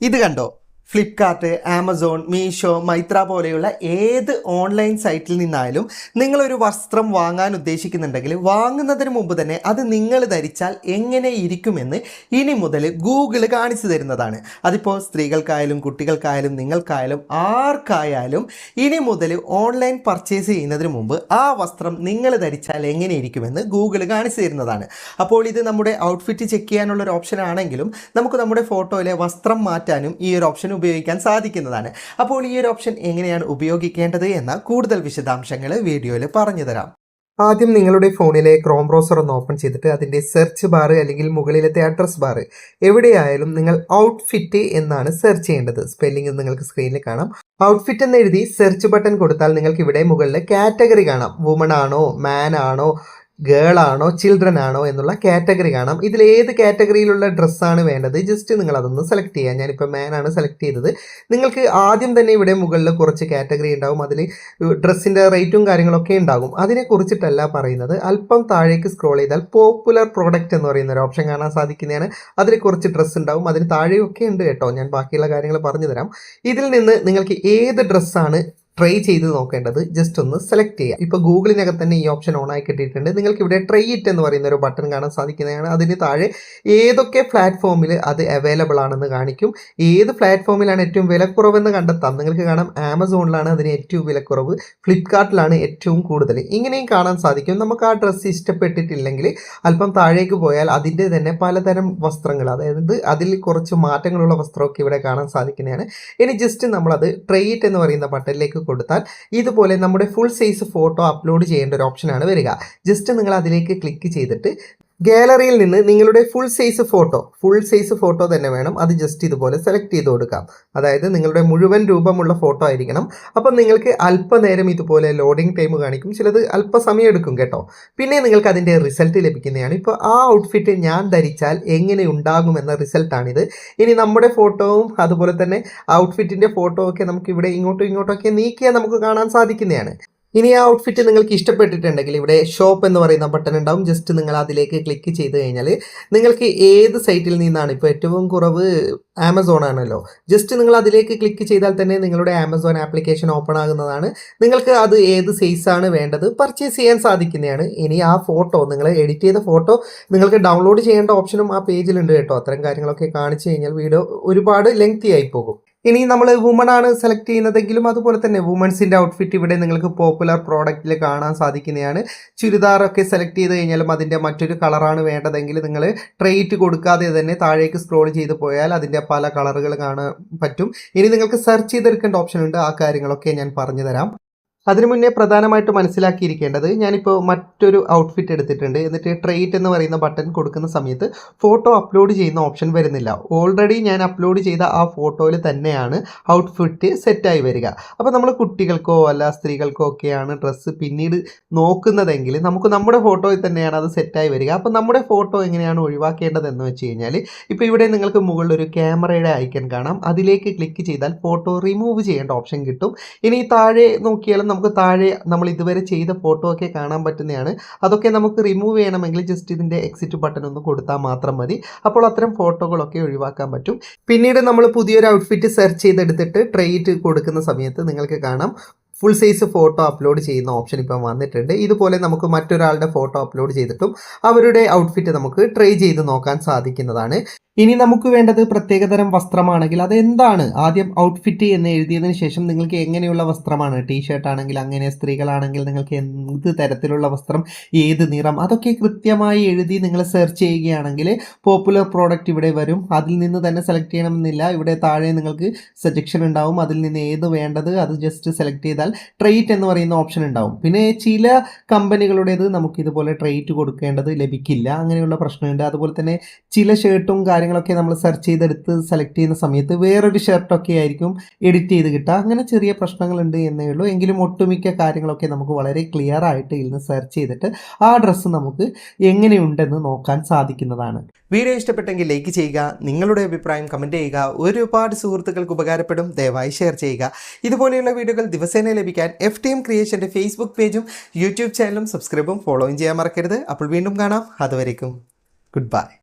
ഇത് കണ്ടോ? ഫ്ലിപ്കാർട്ട് ആമസോൺ മീഷോ മൈത്ര പോലെയുള്ള ഏത് ഓൺലൈൻ സൈറ്റിൽ നിന്നായാലും നിങ്ങളൊരു വസ്ത്രം വാങ്ങാൻ ഉദ്ദേശിക്കുന്നുണ്ടെങ്കിൽ വാങ്ങുന്നതിന് മുമ്പ് തന്നെ അത് നിങ്ങൾ ധരിച്ചാൽ എങ്ങനെ ഇരിക്കുമെന്ന് ഇനി മുതൽ ഗൂഗിൾ കാണിച്ചു തരുന്നതാണ്. അതിപ്പോൾ സ്ത്രീകൾക്കായാലും കുട്ടികൾക്കായാലും നിങ്ങൾക്കായാലും ആർക്കായാലും ഇനി മുതൽ ഓൺലൈൻ പർച്ചേസ് ചെയ്യുന്നതിന് മുമ്പ് ആ വസ്ത്രം നിങ്ങൾ ധരിച്ചാൽ എങ്ങനെ ഇരിക്കുമെന്ന് ഗൂഗിൾ കാണിച്ചു തരുന്നതാണ്. അപ്പോൾ ഇത് നമ്മുടെ ഔട്ട്ഫിറ്റ് ചെക്ക് ചെയ്യാനുള്ള ഒരു ഓപ്ഷൻ ആണെങ്കിലും നമുക്ക് നമ്മുടെ ഫോട്ടോയിലെ വസ്ത്രം മാറ്റാനും ഈ ഒരു ഓപ്ഷൻ ഉപയോഗിക്കാൻ സാധിക്കുന്നതാണ്. അപ്പോൾ ഈ ഒരു ഓപ്ഷൻ എങ്ങനെയാണ് ഉപയോഗിക്കേണ്ടത് എന്ന കൂടുതൽ വിശദാംശങ്ങൾ വീഡിയോയിൽ പറഞ്ഞു തരാം. ആദ്യം നിങ്ങളുടെ ഫോണിലെ ക്രോം ബ്രൗസർ ഒന്ന് ഓപ്പൺ ചെയ്തിട്ട് അതിന്റെ സെർച്ച് ബാർ അല്ലെങ്കിൽ മുകളിലത്തെ അഡ്രസ് ബാർ എവിടെയായാലും നിങ്ങൾ ഔട്ട്ഫിറ്റ് എന്നാണ് സെർച്ച് ചെയ്യേണ്ടത്. സ്പെല്ലിംഗ് നിങ്ങൾക്ക് സ്ക്രീനിൽ കാണാം. ഔട്ട്ഫിറ്റ് എന്ന് എഴുതി സെർച്ച് ബട്ടൺ കൊടുത്താൽ നിങ്ങൾക്ക് ഇവിടെ മുകളിൽ കാറ്റഗറി കാണാം. വുമൺ ആണോ മാൻ ആണോ ഗേൾ ആണോ ചിൽഡ്രൻ ആണോ എന്നുള്ള കാറ്റഗറി കാണാം. ഇതിൽ ഏത് കാറ്റഗറിയിലുള്ള ഡ്രസ്സാണ് വേണ്ടത്? ജസ്റ്റ് നിങ്ങൾ അതൊന്ന് സെലക്ട് ചെയ്യുക ഞാനിപ്പോൾ ആണ് സെലക്ട് ചെയ്തത്. നിങ്ങൾക്ക് ആദ്യം തന്നെ ഇവിടെ മുകളിൽ കുറച്ച് കാറ്റഗറി ഉണ്ടാവും. അതിൽ ഡ്രസ്സിന്റെ റേറ്റും കാര്യങ്ങളൊക്കെ ഉണ്ടാകും. അതിനെ കുറിച്ചിട്ടല്ല പറയുന്നത്. അല്പം താഴേക്ക് സ്ക്രോൾ ചെയ്താൽ പോപ്പുലർ പ്രോഡക്റ്റ് എന്ന് പറയുന്ന ഒരു ഓപ്ഷൻ കാണാൻ സാധിക്കുന്നതാണ്. അതിൽ കുറച്ച് ഡ്രസ്സ് ഉണ്ടാവും. അതിന് താഴെയൊക്കെ ഉണ്ട് കേട്ടോ. ഞാൻ ബാക്കിയുള്ള കാര്യങ്ങൾ പറഞ്ഞു തരാം. ഇതിൽ നിന്ന് നിങ്ങൾക്ക് ഏത് ഡ്രസ്സാണ് ട്രൈ ചെയ്ത് നോക്കേണ്ടത് ജസ്റ്റ് ഒന്ന് സെലക്ട് ചെയ്യുക ഇപ്പൊ ഗൂഗിളിനകത്ത് തന്നെ ഈ ഓപ്ഷൻ ഓൺ ആയി കിട്ടിയിട്ടുണ്ട്. നിങ്ങൾക്ക് ഇവിടെ ട്രൈ ഇറ്റ് എന്ന് പറയുന്ന ഒരു ബട്ടൺ കാണാൻ സാധിക്കുന്നതാണ്. അതിന് താഴെ ഏതൊക്കെ പ്ലാറ്റ്ഫോമിൽ അത് അവൈലബിൾ ആണെന്ന് കാണിക്കും. ഏത് പ്ലാറ്റ്ഫോമിലാണ് ഏറ്റവും വിലക്കുറവെന്ന് കണ്ടെത്താം. നിങ്ങൾക്ക് കാണാം ആമസോണിലാണ് അതിന് ഏറ്റവും വിലക്കുറവ്. ഫ്ലിപ്കാർട്ടിലാണ് ഏറ്റവും കൂടുതൽ ഇങ്ങനെയും കാണാൻ സാധിക്കും. നമുക്ക് ആ ഡ്രസ്സ് ഇഷ്ടപ്പെട്ടിട്ടില്ലെങ്കിൽ അല്പം താഴേക്ക് പോയാൽ അതിന്റെ തന്നെ പലതരം വസ്ത്രങ്ങൾ അതായത് അതിൽ കുറച്ച് മാറ്റങ്ങളുള്ള വസ്ത്രമൊക്കെ ഇവിടെ കാണാൻ സാധിക്കുന്നതാണ്. ഇനി ജസ്റ്റ് നമ്മളത് ഇറ്റ് എന്ന് പറയുന്ന ബട്ടണിലേക്ക് കൊടുത്താൽ ഇതുപോലെ നമ്മുടെ ഫുൾ സൈസ് ഫോട്ടോ അപ്ലോഡ് ചെയ്യേണ്ട ഒരു ഓപ്ഷനാണ് വരിക. ജസ്റ്റ് നിങ്ങൾ അതിലേക്ക് ക്ലിക്ക് ചെയ്തിട്ട് ഗാലറിയിൽ നിന്ന് നിങ്ങളുടെ full size photo full size photo തന്നെ വേണം. അത് ജസ്റ്റ് ഇതുപോലെ സെലക്ട് ചെയ്ത് കൊടുക്കാം. അതായത് നിങ്ങളുടെ മുഴുവൻ രൂപമുള്ള ഫോട്ടോ ആയിരിക്കണം. അപ്പം നിങ്ങൾക്ക് അല്പനേരം ഇതുപോലെ ലോഡിംഗ് ടൈം കാണിക്കും. ചിലത് അല്പസമയം എടുക്കും കേട്ടോ. പിന്നെ നിങ്ങൾക്ക് അതിന്റെ റിസൾട്ട് ലഭിക്കുന്നതാണ്. ഇപ്പോൾ ആ ഔട്ട്ഫിറ്റ് ഞാൻ ധരിച്ചാൽ എങ്ങനെ ഉണ്ടാകുമെന്ന റിസൾട്ടാണിത് ഇനി നമ്മുടെ ഫോട്ടോവും അതുപോലെ തന്നെ ഔട്ട്ഫിറ്റിന്റെ ഫോട്ടോ ഒക്കെ നമുക്ക് ഇവിടെ ഇങ്ങോട്ടും ഇങ്ങോട്ടും ഒക്കെ നീക്കിയാൽ നമുക്ക് കാണാൻ സാധിക്കുന്നതാണ്. ഇനി ആ ഔട്ട്ഫിറ്റ് നിങ്ങൾക്ക് ഇഷ്ടപ്പെട്ടിട്ടുണ്ടെങ്കിൽ ഇവിടെ ഷോപ്പ് എന്ന് പറയുന്ന ബട്ടൺ ഉണ്ടാവും. ജസ്റ്റ് നിങ്ങൾ അതിലേക്ക് ക്ലിക്ക് ചെയ്ത് കഴിഞ്ഞാൽ നിങ്ങൾക്ക് ഏത് സൈറ്റിൽ നിന്നാണ് ഇപ്പോൾ ഏറ്റവും കുറവ് ആമസോൺ ആണല്ലോ. ജസ്റ്റ് നിങ്ങൾ അതിലേക്ക് ക്ലിക്ക് ചെയ്താൽ തന്നെ നിങ്ങളുടെ ആമസോൺ ആപ്ലിക്കേഷൻ ഓപ്പൺ ആകുന്നതാണ്. നിങ്ങൾക്ക് അത് ഏത് സൈസാണ് വേണ്ടത് പർച്ചേസ് ചെയ്യാൻ സാധിക്കുന്നതാണ്. ഇനി ആ ഫോട്ടോ നിങ്ങൾ എഡിറ്റ് ചെയ്ത ഫോട്ടോ നിങ്ങൾക്ക് ഡൗൺലോഡ് ചെയ്യേണ്ട ഓപ്ഷനും ആ പേജിലുണ്ട് കേട്ടോ. അത്തരം കാര്യങ്ങളൊക്കെ കാണിച്ചു കഴിഞ്ഞാൽ വീഡിയോ ഒരുപാട് ലെങ്തി ആയി പോകും. ഇനി നമ്മൾ വുമൺ ആണ് സെലക്ട് ചെയ്യുന്നതെങ്കിലും അതുപോലെ തന്നെ വുമൺസിന്റെ ഔട്ട്ഫിറ്റ് ഇവിടെ നിങ്ങൾക്ക് പോപ്പുലർ പ്രോഡക്റ്റിൽ കാണാൻ സാധിക്കുന്നതാണ്. ചുരിദാറൊക്കെ സെലക്ട് ചെയ്ത് കഴിഞ്ഞാലും അതിന്റെ മറ്റൊരു കളറാണ് വേണ്ടതെങ്കിൽ നിങ്ങൾ ട്രേറ്റ് കൊടുക്കാതെ തന്നെ താഴേക്ക് സ്ക്രോൾ ചെയ്ത് പോയാൽ അതിന്റെ പല കളറുകൾ കാണാൻ പറ്റും. ഇനി നിങ്ങൾക്ക് സെർച്ച് ചെയ്തെടുക്കേണ്ട ഓപ്ഷൻ ഉണ്ട്. ആ കാര്യങ്ങളൊക്കെ ഞാൻ പറഞ്ഞു തരാം അതിനു മുന്നേ പ്രധാനമായിട്ട് മനസ്സിലാക്കിയിരിക്കേണ്ടത് ഞാനിപ്പോൾ മറ്റൊരു ഔട്ട്ഫിറ്റ് എടുത്തിട്ടുണ്ട്. എന്നിട്ട് ട്രേറ്റ് എന്ന് പറയുന്ന ബട്ടൺ കൊടുക്കുന്ന സമയത്ത് ഫോട്ടോ അപ്ലോഡ് ചെയ്യുന്ന ഓപ്ഷൻ വരുന്നില്ല. ഓൾറെഡി ഞാൻ അപ്ലോഡ് ചെയ്ത ആ ഫോട്ടോയിൽ തന്നെയാണ് ഔട്ട്ഫിറ്റ് സെറ്റായി വരിക. അപ്പോൾ നമ്മൾ കുട്ടികൾക്കോ അല്ല സ്ത്രീകൾക്കോ ഒക്കെയാണ് ഡ്രസ്സ് പിന്നീട് നോക്കുന്നതെങ്കിൽ നമുക്ക് നമ്മുടെ ഫോട്ടോയിൽ തന്നെയാണ് അത് സെറ്റായി വരിക. അപ്പോൾ നമ്മുടെ ഫോട്ടോ എങ്ങനെയാണ് ഒഴിവാക്കേണ്ടതെന്ന് വെച്ച് കഴിഞ്ഞാൽ ഇപ്പോൾ ഇവിടെ നിങ്ങൾക്ക് മുകളിൽ ഒരു ക്യാമറയുടെ ഐക്കൺ കാണാം. അതിലേക്ക് ക്ലിക്ക് ചെയ്താൽ ഫോട്ടോ റിമൂവ് ചെയ്യേണ്ട ഓപ്ഷൻ കിട്ടും. ഇനി താഴെ നോക്കിയാലും നമുക്ക് താഴെ നമ്മൾ ഇതുവരെ ചെയ്ത ഫോട്ടോ ഒക്കെ കാണാൻ പറ്റുന്നതാണ്. അതൊക്കെ നമുക്ക് റിമൂവ് ചെയ്യണമെങ്കിൽ ജസ്റ്റ് ഇതിന്റെ എക്സിറ്റ് ബട്ടൺ ഒന്ന് കൊടുത്താൽ മാത്രം മതി. അപ്പോൾ അത്തരം ഫോട്ടോകളൊക്കെ ഒഴിവാക്കാൻ പറ്റും. പിന്നീട് നമ്മൾ പുതിയൊരു ഔട്ട്ഫിറ്റ് സെർച്ച് ചെയ്തെടുത്തിട്ട് ട്രേറ്റ് കൊടുക്കുന്ന സമയത്ത് നിങ്ങൾക്ക് കാണാം. ഫുൾ സൈസ് ഫോട്ടോ അപ്ലോഡ് ചെയ്യുന്ന ഓപ്ഷൻ ഇപ്പം വന്നിട്ടുണ്ട്. ഇതുപോലെ നമുക്ക് മറ്റൊരാളുടെ ഫോട്ടോ അപ്ലോഡ് ചെയ്തിട്ടും അവരുടെ ഔട്ട്ഫിറ്റ് നമുക്ക് ട്രൈ ചെയ്ത് നോക്കാൻ സാധിക്കുന്നതാണ്. ഇനി നമുക്ക് വേണ്ടത് പ്രത്യേകതരം വസ്ത്രമാണെങ്കിൽ അത് എന്താണ് ആദ്യം ഔട്ട്ഫിറ്റ് എന്ന് എഴുതിയതിന് ശേഷം നിങ്ങൾക്ക് എങ്ങനെയുള്ള വസ്ത്രമാണ്? ടീ ഷർട്ട് ആണെങ്കിൽ അങ്ങനെ സ്ത്രീകളാണെങ്കിൽ നിങ്ങൾക്ക് എന്ത് തരത്തിലുള്ള വസ്ത്രം ഏത് നിറം? അതൊക്കെ കൃത്യമായി എഴുതി നിങ്ങൾ സെർച്ച് ചെയ്യുകയാണെങ്കിൽ പോപ്പുലർ പ്രോഡക്റ്റ് ഇവിടെ വരും. അതിൽ നിന്ന് തന്നെ സെലക്ട് ചെയ്യണമെന്നില്ല. ഇവിടെ താഴെ നിങ്ങൾക്ക് സജഷൻ ഉണ്ടാവും. അതിൽ നിന്ന് ഏത് വേണ്ടത് അത് ജസ്റ്റ് സെലക്ട് ചെയ്താൽ ട്രേറ്റ് എന്ന് പറയുന്ന ഓപ്ഷൻ ഉണ്ടാവും. പിന്നെ ചില കമ്പനികളുടേത് നമുക്ക് ഇതുപോലെ ട്രേറ്റ് കൊടുക്കേണ്ടത് ലഭിക്കില്ല. അങ്ങനെയുള്ള പ്രശ്നമുണ്ട്. അതുപോലെ തന്നെ ചില ഷർട്ടും കാര്യങ്ങളൊക്കെ നമ്മൾ സെർച്ച് ചെയ്തെടുത്ത് സെലക്ട് ചെയ്യുന്ന സമയത്ത് വേറൊരു ഷർട്ടൊക്കെ ആയിരിക്കും എഡിറ്റ് ചെയ്ത് കിട്ടുക. അങ്ങനെ ചെറിയ പ്രശ്നങ്ങളുണ്ട് എന്നേ ഉള്ളൂ. എങ്കിലും ഒട്ടുമിക്ക കാര്യങ്ങളൊക്കെ നമുക്ക് വളരെ ക്ലിയർ ആയിട്ട് ഇന്ന് സെർച്ച് ചെയ്തിട്ട് ആ ഡ്രസ്സ് നമുക്ക് എങ്ങനെയുണ്ടെന്ന് നോക്കാൻ സാധിക്കുന്നതാണ്. വീഡിയോ ഇഷ്ടപ്പെട്ടെങ്കിൽ ലൈക്ക് ചെയ്യുക നിങ്ങളുടെ അഭിപ്രായം കമന്റ് ചെയ്യുക ഒരുപാട് സുഹൃത്തുക്കൾക്ക് ഉപകാരപ്പെടും ദയവായി ഷെയർ ചെയ്യുക. ഇതുപോലെയുള്ള വീഡിയോകൾ ദിവസേന ലഭിക്കാൻ എഫ് ടി എം ക്രിയേഷന്റെ ഫേസ്ബുക്ക് പേജും യൂട്യൂബ് ചാനലും സബ്സ്ക്രൈബും ഫോളോയും ചെയ്യാൻ മറക്കരുത്. അപ്പോൾ വീണ്ടും കാണാം. അതുവരേക്കും ഗുഡ് ബൈ